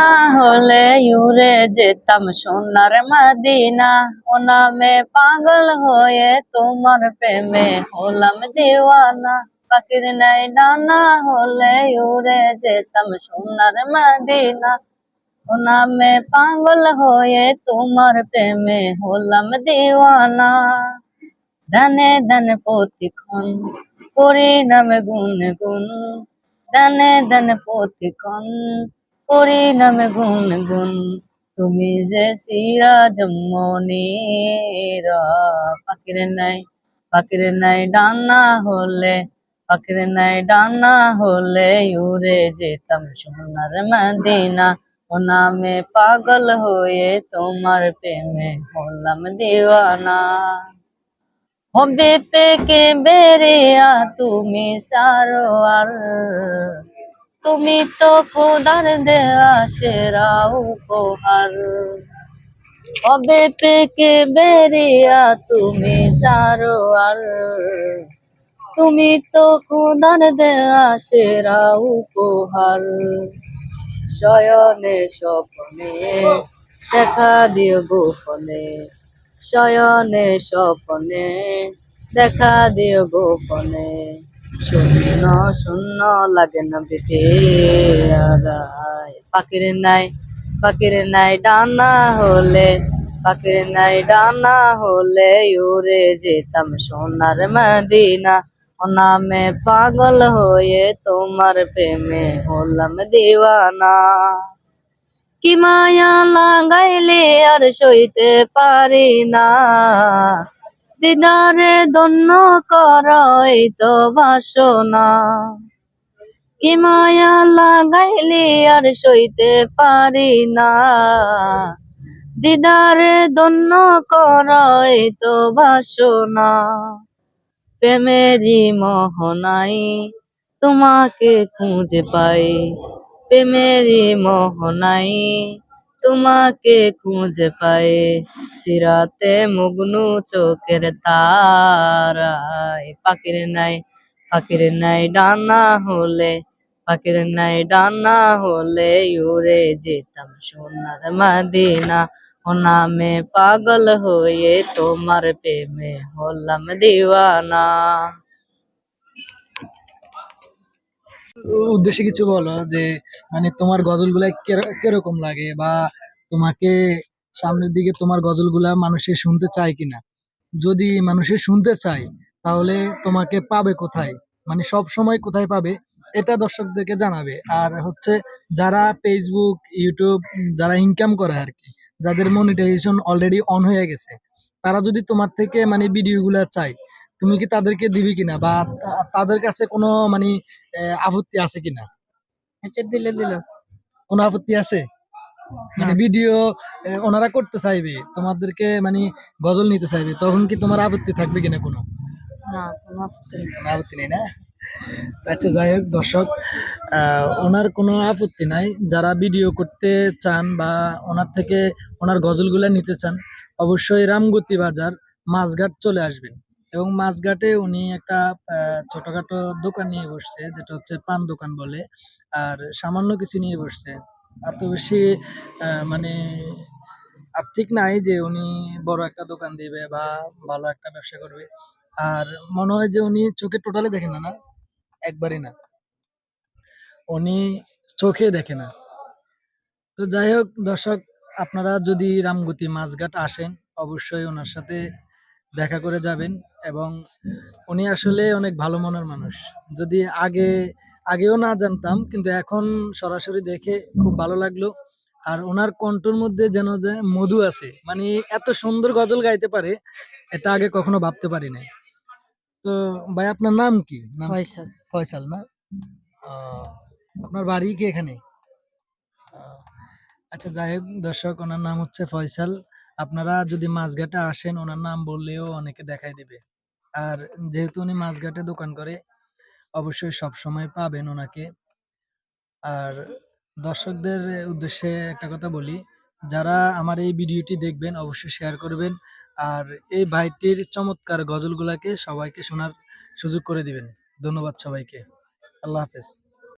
ডানা হলে উড়ে যেতাম সোনার মদিনা। ও নামে পাগল হয়ে তোমার প্রেমে হলাম দিওয়ানা। পাখির নাই ডানা হলে উড়ে যেতাম সোনার মদিনা। ও নামে পাগল হয়ে তোমার প্রেমে হলাম দিওয়ানা। দানে দানে প্রতিক্ষণ করি নামে গুন গুন দানে দানে প্রতিক্ষণ করি নামে গুন গুন তুমি যে সিরাজ মনিরা, পাখির নাই পাখির নাই ডানা হলে, পাখির নাই ডানা হলে উড়ে যেতাম সোনার মদিনা। ও নামে পাগল হয়ে তোমার প্রেমে হলাম দিওয়ানা। হবে পেকে বেরিয়া তুমি সারোয়ার তুমি তো খোদার দেয়া সেরা উপহার। হবে পেকে বেরিয়া তুমি সারোয়ার? তুমি তো খোদার দেয়া সেরা উপহার। শয়নে স্বপ্নে দেখা দিও গোপনে। শয়নে স্বপ্নে দেখা দিও গোপনে। শূন্য শূন্য লাগে না বেপেরায় পাখির নাই পাখির নাই ডানা হলে, পাখির নাই ডানা হলে উড়ে যেতাম সোনার মদিনা। নামে পাগল হয়ে তোমার প্রেমে হলাম দিওয়ানা। কি মায়া লাগাইলে আর সইতে পারি না। দিদারে দন্য করই তো বাসনা। কি মায়া লাগাইলি আর সইতে পারি না। দিদারে দন্য করই তো বাসনা। প্রেমেরই মোহনাই তোমাকে খুঁজে পাই। প্রেমেরই মোহনাই তোমাকে খুঁজে পাই সিরাতে মুগনু চোখের তারাই পাখির নাই পাখির নাই ডানা হলে, পাখির নাই ডানা হলে উড়ে যেতাম সোনার মদিনা। ও নামে পাগল হয়ে তোমার প্রেমে হলাম দিওয়ানা। উদ্দেশ্যে কিছু বলো যে মানে তোমার গজলগুলা কের- কীরকম লাগে বা তোমাকে সামনের দিকে তোমার গজলগুলা মানুষে শুনতে চায় কিনা? যদি মানুষে শুনতে চায়, তাহলে তোমাকে পাবে কোথায়? মানে সব সময় কোথায় পাবে, এটা দর্শকদেরকে জানাবে। আর হচ্ছে যারা ফেসবুক ইউটিউব যারা ইনকাম করে আর কি যাদের মনিটাইজেশন অলরেডি অন হয়ে গেছে, তারা যদি তোমার থেকে মানে ভিডিওগুলা চায় তুমি কি তাদেরকে দিবি কিনা? বা তাদের কাছে কোনো মানে আপত্তি আছে কিনা? আচ্ছা দিলে দিল। কোনো আপত্তি আছে? মানে ভিডিও ওনারা করতে চাইবে তোমাদেরকে মানে গজল নিতে চাইবে তখন কি তোমার আপত্তি থাকবে কিনা কোনো? আপত্তি নেই। না? আচ্ছা যাই হোক দর্শক ওনার কোনো আপত্তি নাই। যারা ভিডিও করতে চান বা ওনার থেকে ওনার গজলগুলো নিতে চান অবশ্যই রামগতি বাজার মাছঘাট চলে আসবেন। এবং মাছঘাটে উনি একটা ছোটখাটো দোকান নিয়ে বসছে, যেটা হচ্ছে পান দোকান বলে, আর সামান্য কিছু নিয়ে বসছে। এত বেশি মানে আর্থিক নাই যে উনি বড় একটা দোকান দিবে বা ভালো একটা ব্যবসা করবে। আর মনে হয় যে উনি চোখে টোটালি দেখেন না না? একবারই না। উনি চোখে দেখে না। তো যাই হোক, দর্শক, আপনারা যদি রামগতি মাছঘাট আসেন, অবশ্যই ওনার সাথে দেখা করে যাবেন এবং উনি আসলে অনেক ভালো মনের মানুষ। যদি আগে আগেও না জানতাম কিন্তু এখন সরাসরি দেখে খুব ভালো লাগল। আর ওনার কণ্ঠর মধ্যে যেন যে মধু আছে মানে এত সুন্দর গজল গাইতে পারে এটা আগে কখনো ভাবতে পারি নাই। তো ভাই আপনার নাম কি? পয়সা ফয়সাল। না? আপনার বাড়ি কি এখানে? আচ্ছা যাই হোক দর্শক ওনার নাম হচ্ছে ফয়সাল। আপনারা যদি মাছঘাটে আসেন, ওনার নাম বললেও অনেকে দেখাই দিবে। আর যেহেতু উনি মাছঘাটে দোকান করে, অবশ্যই সব সময় পাবেন ওনাকে। আর দর্শকদের উদ্দেশ্যে একটা কথা বলি, যারা আমার এই ভিডিওটি দেখবেন, অবশ্যই শেয়ার করবেন। আর এই ভাইটির চমৎকার গজলগুলাকে সবাইকে শোনার সুযোগ করে দিবেন। ধন্যবাদ সবাইকে। আল্লাহ হাফেজ।